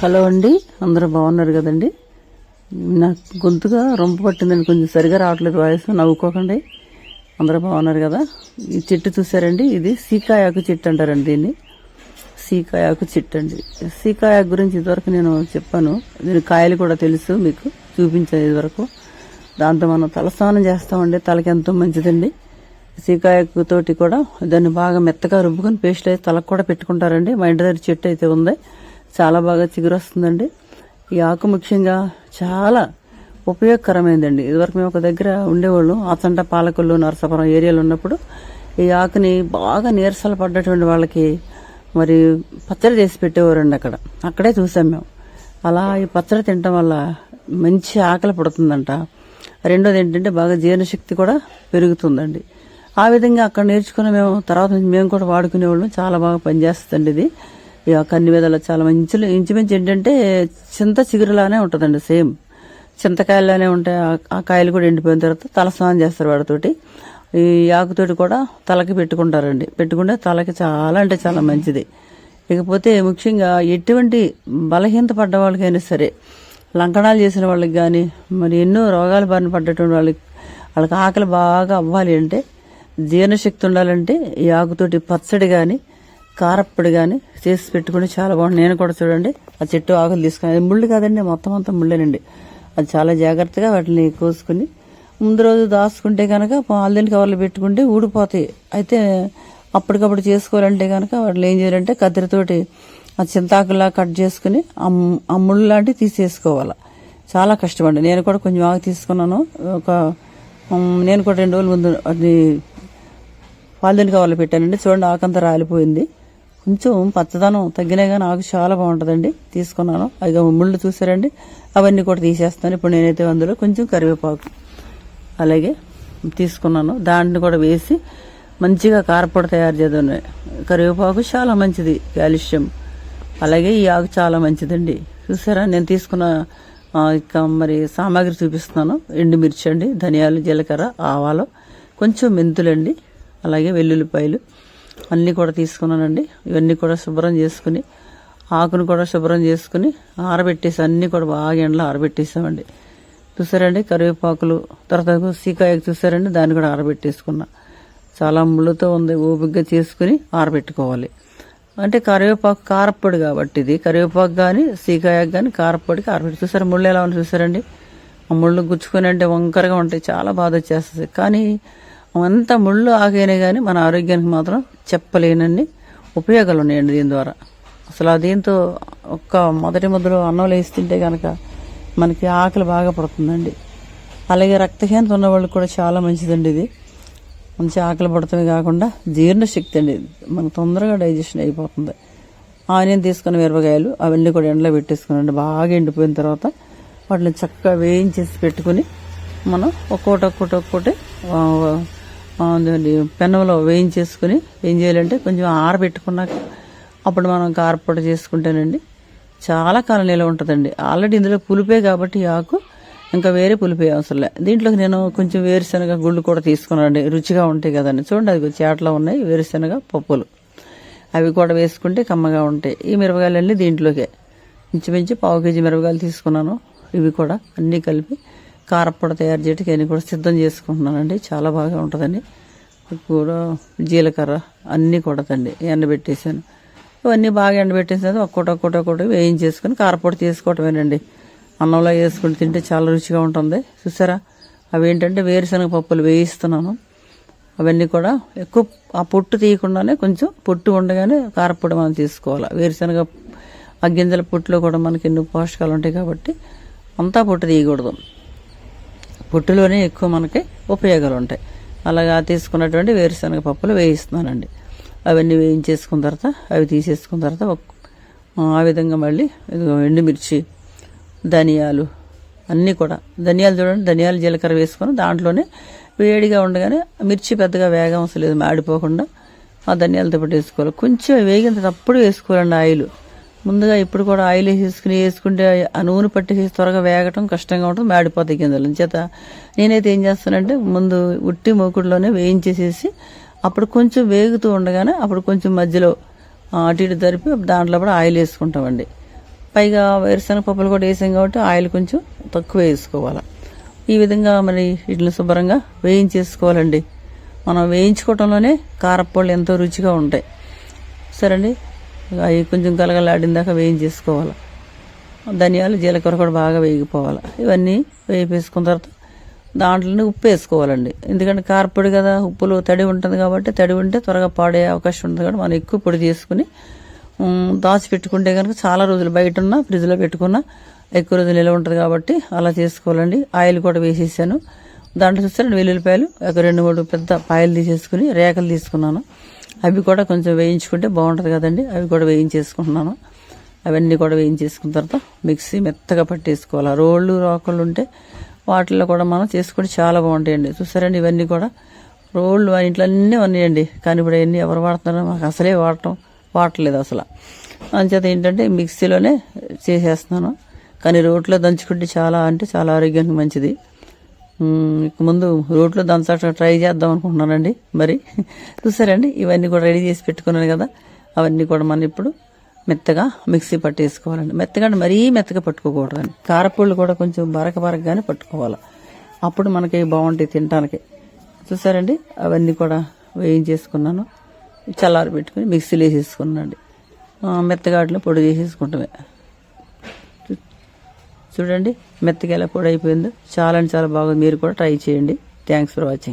Hello అండి. అందరూ బాగున్నారు కదండి? నాకు గొంతుగా రొంపు పట్టిందండి. కొంచెం సరిగా రావట్లేదు వాయిస్. నవ్వుకోకండి. అందరూ బాగున్నారు కదా? ఈ చెట్టు చూసారండి? ఇది సీకాయాకు చెట్టు అంటారండి దీన్ని. సీకాయాకు చెట్టు అండి. సీకాయాకు గురించి ఇదివరకు నేను చెప్పాను. దీని కాయలు కూడా తెలుసు మీకు. చూపించాను ఇదివరకు. దాంతో మనం తలస్నానం చేస్తామండి. తలకి ఎంతో మంచిదండి. సీకాయకు తోటి కూడా దాన్ని బాగా మెత్తగా రుబ్బుకొని పేస్ట్ అయితే తలకు కూడా పెట్టుకుంటారండి. మా ఇంటి దగ్గర చెట్టు అయితే ఉంది. చాలా బాగా చిగురు వస్తుందండి ఈ ఆకు ముఖ్యంగా చాలా ఉపయోగకరమైందండి. ఇదివరకు మేము ఒక దగ్గర ఉండేవాళ్ళం. ఆచంట పాలకొల్లు నరసాపురం ఏరియాలో ఉన్నప్పుడు ఈ ఆకుని బాగా నీరసాలు పడ్డటువంటి వాళ్ళకి మరి పచ్చడి చేసి పెట్టేవారండి అక్కడ. అక్కడే చూసాం మేము. అలా ఈ పచ్చడి తినటం వల్ల మంచి ఆకలి పుడుతుందంట. రెండోది ఏంటంటే బాగా జీర్ణశక్తి కూడా పెరుగుతుందండి. ఆ విధంగా అక్కడ నేర్చుకుని మేము తర్వాత నుంచి మేము కూడా వాడుకునేవాళ్ళం. చాలా బాగా పనిచేస్తుందండి ఇది. ఈ యొక్క అన్ని విధాలు చాలా మంచి ఇంచుమించు ఏంటంటే చింత చిగురులానే ఉంటుందండి సేమ్. చింతకాయలానే ఉంటాయి. ఆ- కాయలు కూడా ఎండిపోయిన తర్వాత తల స్నానం చేస్తారు వాటితోటి. ఈ ఆకుతోటి కూడా తలకి పెట్టుకుంటారండి. పెట్టుకుంటే తలకి చాలా అంటే చాలా మంచిది. ఇకపోతే ముఖ్యంగా ఎటువంటి బలహీనత పడ్డ వాళ్ళకైనా సరే లంకణాలు చేసిన వాళ్ళకి కానీ మరి ఎన్నో రోగాలు బారిన పడ్డటువంటి వాళ్ళకి వాళ్ళకి ఆకలి బాగా అవ్వాలి అంటే జీర్ణశక్తి ఉండాలంటే ఈ ఆకుతోటి పచ్చడి కానీ కారప్పుడు కానీ చేసి పెట్టుకుని చాలా బాగుంది. నేను కూడా చూడండి. ఆ చెట్టు ఆకులు తీసుకుని ముళ్ళు కాదండి మొత్తం అంతా ముళ్ళేనండి. అది చాలా జాగ్రత్తగా వాటిని కోసుకుని ముందు రోజు దాచుకుంటే కనుక పాలదీని కవర్లు పెట్టుకుంటే ఊడిపోతాయి. అయితే అప్పటికప్పుడు చేసుకోవాలంటే కనుక వాళ్ళు ఏం చేయాలంటే కత్తిరితోటి ఆ చింతాకులా కట్ చేసుకుని ఆ ఆ ముళ్ళు లాంటివి తీసేసుకోవాలి. చాలా కష్టమండి. నేను కూడా కొంచెం ఆకు తీసుకున్నాను. ఒక నేను కూడా రెండు రోజుల ముందు అది పాలిదిన కవర్లు పెట్టానండి. చూడండి ఆకంతా రాలిపోయింది. కొంచెం పచ్చదనం తగ్గినా కానీ ఆకు చాలా బాగుంటుందండి. తీసుకున్నాను. అవి ముళ్ళు చూసారండి? అవన్నీ కూడా తీసేస్తాను. ఇప్పుడు నేనైతే అందులో కొంచెం కరివేపాకు అలాగే తీసుకున్నాను. దాన్ని కూడా వేసి మంచిగా కారపొడి తయారు చేద్దాం. కరివేపాకు చాలా మంచిది కాల్షియం. అలాగే ఈ ఆకు చాలా మంచిదండి. చూసారా? నేను తీసుకున్న ఆ, ఇక మరి సామాగ్రి చూపిస్తున్నాను. ఎండుమిర్చి అండి ధనియాలు జీలకర్ర ఆవాలు కొంచెం మెంతులండి అలాగే వెల్లుల్లిపాయలు. అన్నీ కూడా తీసుకున్నానండి. ఇవన్నీ కూడా శుభ్రం చేసుకుని ఆకును కూడా శుభ్రం చేసుకుని ఆరబెట్టేసి అన్నీ కూడా బాగా ఎండలో ఆరబెట్టేసామండి. చూసారండి? కరివేపాకులు తర్వాత సీకాయకు చూసారండి? దాన్ని కూడా ఆరబెట్టేసుకున్నా. చాలా ముళ్ళుతో ఉంది. ఓపికగా చేసుకుని ఆరబెట్టుకోవాలి. అంటే కరివేపాకు కారప్పొడి కాబట్టి ఇది. కరివేపాకు కానీ సీకాయకు కానీ కారప్పొడికి ఆరబెట్టి. చూసారు ముళ్ళు ఎలా ఉంది చూసారండి? ఆ ముళ్ళు గుచ్చుకొని అంటే వంకరగా ఉంటాయి. చాలా బాధ వచ్చేస్తుంది. కానీ అంత ముళ్ళు ఆగైనా కానీ మన ఆరోగ్యానికి మాత్రం చెప్పలేనన్ని ఉపయోగాలు ఉన్నాయండి దీని ద్వారా. అసలు దీంతో ఒక్క మొదటి మొదలు అన్నం వేసి తింటే కనుక మనకి ఆకలి బాగా పడుతుందండి. అలాగే రక్తహీనత ఉన్న వాళ్ళకి కూడా చాలా మంచిదండి ఇది. మంచి ఆకలి పడటమే కాకుండా జీర్ణశక్తి అండి. మనకు తొందరగా డైజెషన్ అయిపోతుంది. ఆనియన్ తీసుకున్న మిరపకాయలు అవన్నీ కూడా ఎండలో పెట్టేసుకునండి బాగా ఎండిపోయిన తర్వాత వాటిని చక్కగా వేయించేసి పెట్టుకుని మనం ఒక్కోటి ఒక్కోటి ఒక్కోటి పెనంలో వేయించేసుకుని ఏం చేయాలంటే కొంచెం ఆరబెట్టుకున్నాక అప్పుడు మనం కారపొడి చేసుకుంటేనండి చాలా కాలం నిలవ ఉంటుందండి. ఆల్రెడీ ఇందులో పులిపే కాబట్టి ఆకు ఇంకా వేరే పులిపే అవసరం లే. దీంట్లోకి నేను కొంచెం వేరుశనగ గుళ్ళు కూడా తీసుకున్నానండి. రుచిగా ఉంటాయి కదండి. చూడండి అది చేటలో ఉన్నాయి వేరుశనగ పప్పులు. అవి కూడా వేసుకుంటే కమ్మగా ఉంటాయి. ఈ మిరపకాయలన్నీ దీంట్లోకే. ఇంచుమించు పావు కేజీ మిరపకాయలు తీసుకున్నాను. ఇవి కూడా అన్నీ కలిపి కారపొడ తయారు చేయడానికి అన్నీ కూడా సిద్ధం చేసుకుంటున్నానండి చాలా బాగా ఉంటుందండి. కూడా జీలకర్ర అన్నీ కూడా తండి. ఎండబెట్టేసాను ఇవన్నీ బాగా ఎండబెట్టేసాను ఒక్కోటి ఒక్కోటి ఒక్కోటి వేయించేసుకుని కారపొడి చేసుకోవటమేనండి అన్నంలో వేసుకుని తింటే చాలా రుచిగా ఉంటుంది. చూసారా? అవి ఏంటంటే వేరుశనగ పప్పులు వేయిస్తున్నాను. అవన్నీ కూడా ఎక్కువ ఆ పొట్టు తీయకుండానే కొంచెం పొట్టు ఉండగానే కారపొడి మనం తీసుకోవాలి. వేరుశనగ ఆ గింజల పొట్టులో కూడా మనకి ఎన్నో పోషకాలు ఉంటాయి కాబట్టి అంతా పొట్టు తీయకూడదు. పొట్టులోనే ఎక్కువ మనకి ఉపయోగాలు ఉంటాయి అలాగా తీసుకున్నటువంటి వేరుశనగ పప్పులు వేయిస్తున్నానండి. అవన్నీ వేయించేసుకున్న తర్వాత అవి తీసేసుకున్న తర్వాత ఆ విధంగా మళ్ళీ ఎండుమిర్చి ధనియాలు అన్నీ కూడా. ధనియాలు చూడండి ధనియాలు జీలకర్ర వేసుకొని దాంట్లోనే వేడిగా ఉండగానే మిర్చి పెద్దగా వేగం అవసరం లేదు మాడిపోకుండా ఆ ధనియాలతో పాటు వేసుకోవాలి. కొంచెం వేగిన తప్పుడు వేసుకోవాలండి ఆయిల్. ముందుగా ఇప్పుడు కూడా ఆయిల్ వేసేసుకుని వేసుకుంటే ఆ నూనె పట్టేసి త్వరగా వేగటం కష్టంగా ఉంటుంది మాడిపోతాయి గింజలు. చేత నేనైతే ఏం చేస్తానంటే ముందు ఉట్టి మూకుడులోనే వేయించేసేసి అప్పుడు కొంచెం వేగుతూ ఉండగానే అప్పుడు కొంచెం మధ్యలో అటు ఇటు జరిపి దాంట్లో కూడా ఆయిల్ వేసుకుంటామండి. పైగా వేరుశనగ పప్పులు కూడా వేసాం కాబట్టి ఆయిల్ కొంచెం తక్కువ వేసుకోవాలి. ఈ విధంగా మరి వీటిని శుభ్రంగా వేయించేసుకోవాలండి. మనం వేయించుకోవటంలోనే కారపళ్ళు ఎంతో రుచిగా ఉంటాయి. సరే అండి అవి కొంచెం గలగలాడిందాక వేయించేసుకోవాలి. ధనియాలు జీలకర్ర కూడా బాగా వేగిపోవాలి. ఇవన్నీ వేపేసుకున్న తర్వాత దాంట్లోనే ఉప్పు వేసుకోవాలండి. ఎందుకంటే కారపొడి కదా ఉప్పులో తడి ఉంటుంది కాబట్టి తడి ఉంటే త్వరగా పాడే అవకాశం ఉంటుంది కాబట్టి మనం ఎక్కువ పొడి చేసుకుని దాచి పెట్టుకుంటే కనుక చాలా రోజులు బయట ఉన్న ఫ్రిడ్జ్లో పెట్టుకున్నా ఎక్కువ రోజులు నిల్వ ఉంటుంది కాబట్టి అలా చేసుకోవాలండి. ఆయిల్ కూడా వేసేసాను. దాంట్లో చూస్తే వెల్లుల్లిపాయలు ఒక రెండు మూడు పెద్ద పాయలు తీసేసుకుని రేఖలు తీసుకున్నాను. అవి కూడా కొంచెం వేయించుకుంటే బాగుంటుంది కదండి. అవి కూడా వేయించేసుకుంటున్నాను. అవన్నీ కూడా వేయించేసుకున్న తర్వాత మిక్సీ మెత్తగా పట్టేసుకోవాలి. రోళ్ళు రోకళ్ళు ఉంటే వాటిల్లో కూడా మనం చేసుకుంటే చాలా బాగుంటాయండి. చూసారండి ఇవన్నీ కూడా? రోళ్ళు ఇంట్లో అన్నీ ఉన్నాయండి. కానీ ఇప్పుడు అవన్నీ ఎవరు వాడుతున్నారో మాకు అసలే వాడటం వాడట్లేదు అసలు. అంచేత ఏంటంటే మిక్సీలోనే చేసేస్తున్నాను. కానీ రోట్లో దంచుకుంటే చాలా అంటే చాలా ఆరోగ్యానికి మంచిది. ముందు రోట్లో దంచడం ట్రై చేద్దాం అనుకుంటున్నానండి. మరి చూసారండి ఇవన్నీ కూడా రెడీ చేసి పెట్టుకున్నాను కదా అవన్నీ కూడా మనం ఇప్పుడు మెత్తగా మిక్సీ పట్టేసుకోవాలండి. మెత్తగా మరీ మెత్తగా పట్టుకోకూడదండి. కారపొళ్ళు కూడా కొంచెం బరక బరకగానే పట్టుకోవాలి. అప్పుడు మనకి బాగుంటాయి తినడానికి చూసారండి అవన్నీ కూడా వేయించేసుకున్నాను. చల్లారి పెట్టుకుని మిక్సీలో వేసేసుకున్నాను అండి మెత్తగా పొడి చేసేసుకుంటామే చూడండి మెత్తగా ఎలా పొడి అయిపోయిందో చాలా అంటే చాలా బాగుంది. మీరు కూడా ట్రై చేయండి. Thanks for watching